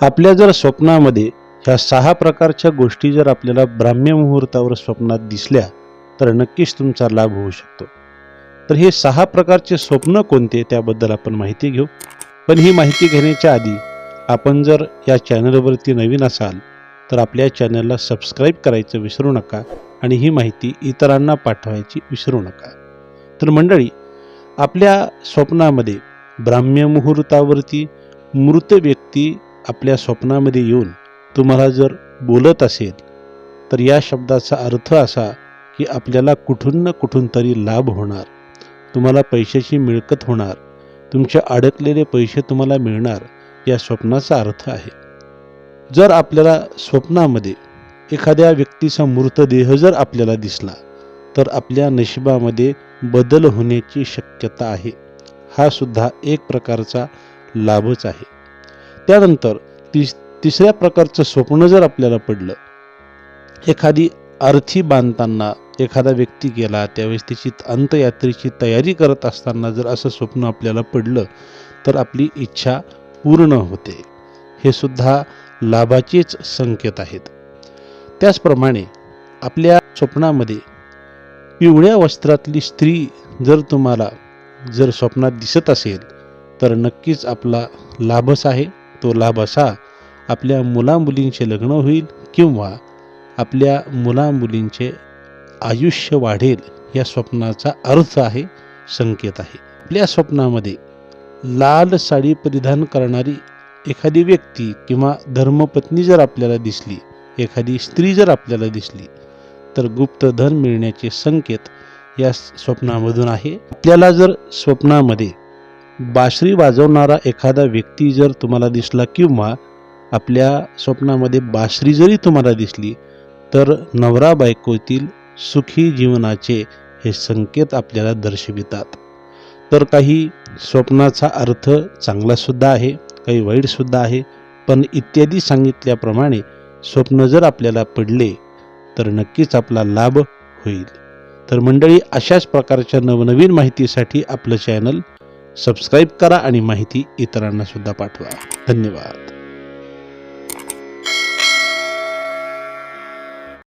आपल्या जर स्वप्नामध्ये ह्या सहा प्रकारच्या गोष्टी जर आपल्याला ब्राह्म्य मुहूर्तावर स्वप्नात दिसल्या तर नक्कीच तुमचा लाभ होऊ शकतो. तर हे सहा प्रकारचे स्वप्न कोणते त्याबद्दल आपण माहिती घेऊ. पण ही माहिती घेण्याच्या आधी आपण जर या चॅनलवरती नवीन असाल तर आपल्या चॅनलला सबस्क्राईब करायचं विसरू नका आणि ही माहिती इतरांना पाठवायची विसरू नका. तर मंडळी आपल्या स्वप्नामध्ये ब्राह्म्य मुहूर्तावरती मृत व्यक्ती आपल्या स्वप्नामध्ये येऊन तुम्हाला जर बोलत असेल तर या शब्दाचा अर्थ असा की आपल्याला कुठून ना कुठून तरी लाभ होणार. तुम्हाला पैशाची मिळकत होणार. तुमचे अडकलेले पैसे तुम्हाला मिळणार या स्वप्नाचा अर्थ आहे. जर आपल्याला स्वप्नामध्ये एखाद्या व्यक्तीचा मृतदेह जर आपल्याला दिसला तर आपल्या नशिबामध्ये बदल होण्याची शक्यता आहे. हा सुद्धा एक प्रकारचा लाभच आहे. त्यानंतर तिस तिसऱ्या प्रकारचं स्वप्न जर आपल्याला पडलं एखादी अर्थी बांधताना एखादा व्यक्ती गेला त्यावेळेस त्याची अंतयात्रेची तयारी करत असताना जर असं स्वप्न आपल्याला पडलं तर आपली इच्छा पूर्ण होते. हे सुद्धा लाभाचेच संकेत आहेत. त्याचप्रमाणे आपल्या स्वप्नामध्ये पिवळ्या वस्त्रातली स्त्री जर तुम्हाला जर स्वप्नात दिसत असेल तर नक्कीच आपला लाभच आहे. तो लाभ असा आपल्या मुलामुलींचे लग्न होईल किंवा आपल्या मुलामुलींचे आयुष्य वाढेल या स्वप्नाचा अर्थ आहे संकेत आहे. आपल्या स्वप्नामध्ये लाल साडी परिधान करणारी एखादी व्यक्ती किंवा धर्मपत्नी जर आपल्याला दिसली एखादी स्त्री जर आपल्याला दिसली तर गुप्त धन मिळण्याचे संकेत या स्वप्नामधून आहे. आपल्याला जर स्वप्नामध्ये बासरी वाजवणारा एखादा व्यक्ती जर तुम्हाला दिसला किंवा आपल्या स्वप्नामध्ये बासरी जरी तुम्हाला दिसली तर नवरा बायकोतील सुखी जीवनाचे हे संकेत आपल्याला दर्शवितात. तर काही स्वप्नाचा अर्थ चांगलासुद्धा आहे काही वाईटसुद्धा आहे पण इत्यादी सांगितल्याप्रमाणे स्वप्न जर आपल्याला पडले तर नक्कीच आपला लाभ होईल. तर मंडळी अशाच प्रकारच्या नवनवीन माहितीसाठी आपलं चॅनल सबस्क्राईब करा आणि माहिती इतरांना सुद्धा पाठवा. धन्यवाद.